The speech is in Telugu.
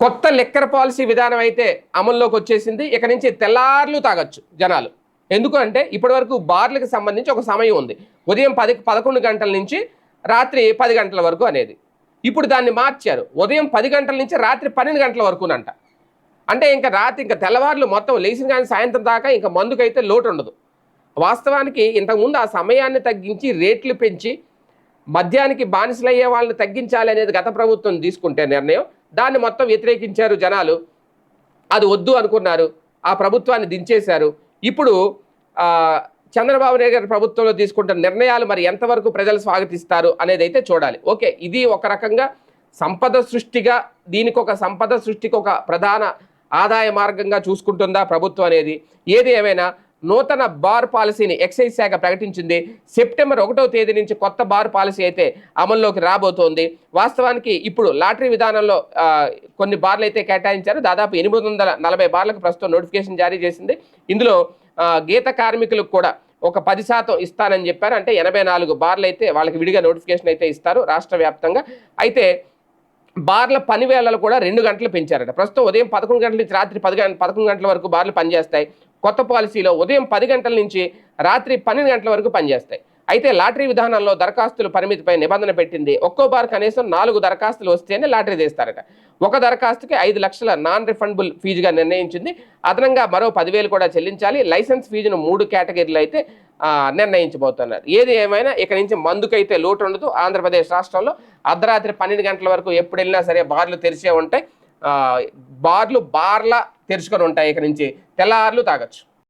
కొత్త లెక్కర పాలసీ విధానం అయితే అమల్లోకి వచ్చేసింది. ఇక నుంచి తెల్లార్లు తాగొచ్చు జనాలు. ఎందుకు అంటే ఇప్పటివరకు బార్లకు సంబంధించి ఒక సమయం ఉంది. ఉదయం పది పదకొండు గంటల నుంచి రాత్రి పది గంటల వరకు అనేది. ఇప్పుడు దాన్ని మార్చారు. ఉదయం పది గంటల నుంచి రాత్రి పన్నెండు గంటల వరకునంట. అంటే ఇంకా రాత్రి ఇంకా తెల్లవారులు మొత్తం లేచిన కానీ సాయంత్రం దాకా ఇంకా మందుకైతే లోటు ఉండదు. వాస్తవానికి ఇంతకుముందు ఆ సమయాన్ని తగ్గించి రేట్లు పెంచి మద్యానికి బానిసలయ్యే వాళ్ళని తగ్గించాలి అనేది గత ప్రభుత్వం తీసుకుంటే నిర్ణయం. దాన్ని మొత్తం వ్యతిరేకించారు జనాలు. అది వద్దు అనుకున్నారు. ఆ ప్రభుత్వాన్ని దించేశారు. ఇప్పుడు చంద్రబాబు నాయుడు గారి ప్రభుత్వంలో తీసుకుంటున్న నిర్ణయాలు మరి ఎంతవరకు ప్రజలు స్వాగతిస్తారు అనేది అయితే చూడాలి. ఓకే ఇది ఒక రకంగా సంపద సృష్టిగా దీనికి ఒక సంపద సృష్టికి ఒక ప్రధాన ఆదాయ మార్గంగా చూసుకుంటుందా ప్రభుత్వం అనేది? ఏది ఏమైనా నూతన బార్ పాలసీని ఎక్సైజ్ శాఖ ప్రకటించింది. సెప్టెంబర్ ఒకటో తేదీ నుంచి కొత్త బార్ పాలసీ అయితే అమల్లోకి రాబోతోంది. వాస్తవానికి ఇప్పుడు లాటరీ విధానంలో కొన్ని బార్లు అయితే కేటాయించారు. దాదాపు ఎనిమిది వందల నలభై బార్లకు ప్రస్తుతం నోటిఫికేషన్ జారీ చేసింది. ఇందులో గీత కార్మికులకు కూడా ఒక పది శాతం ఇస్తానని చెప్పారు. అంటే ఎనభై నాలుగు బార్లు అయితే వాళ్ళకి విడిగా నోటిఫికేషన్ అయితే ఇస్తారు రాష్ట్ర వ్యాప్తంగా. అయితే బార్ల పని వేళలు కూడా రెండు గంటలు పెంచారట. ప్రస్తుతం ఉదయం పదకొండు గంటల నుంచి రాత్రి పది గంటల పదకొండు గంటల వరకు బార్లు పనిచేస్తాయి. కొత్త పాలసీలో ఉదయం పది గంటల నుంచి రాత్రి పన్నెండు గంటల వరకు పనిచేస్తాయి. అయితే లాటరీ విధానంలో దరఖాస్తుల పరిమితిపై నిబంధన పెట్టింది. ఒక్కో బార్ కనీసం నాలుగు దరఖాస్తులు వస్తేనే లాటరీ తీస్తారట. ఒక దరఖాస్తుకి ఐదు లక్షల నాన్ రిఫండబుల్ ఫీజుగా నిర్ణయించింది. అదనంగా మరో పదివేలు కూడా చెల్లించాలి. లైసెన్స్ ఫీజును మూడు కేటగిరీలు అయితే నిర్ణయించబోతున్నారు. ఏది ఏమైనా ఇక నుంచి మందుకైతే లోటు ఉండదు. ఆంధ్రప్రదేశ్ రాష్ట్రంలో అర్ధరాత్రి పన్నెండు గంటల వరకు ఎప్పుడు వెళ్ళినా సరే బార్లు తెరిచే ఉంటాయి. బార్లు బార్ల తెరుచుకొని ఉంటాయి ఇక నుంచి. తెల్లార్లు తాగొచ్చు.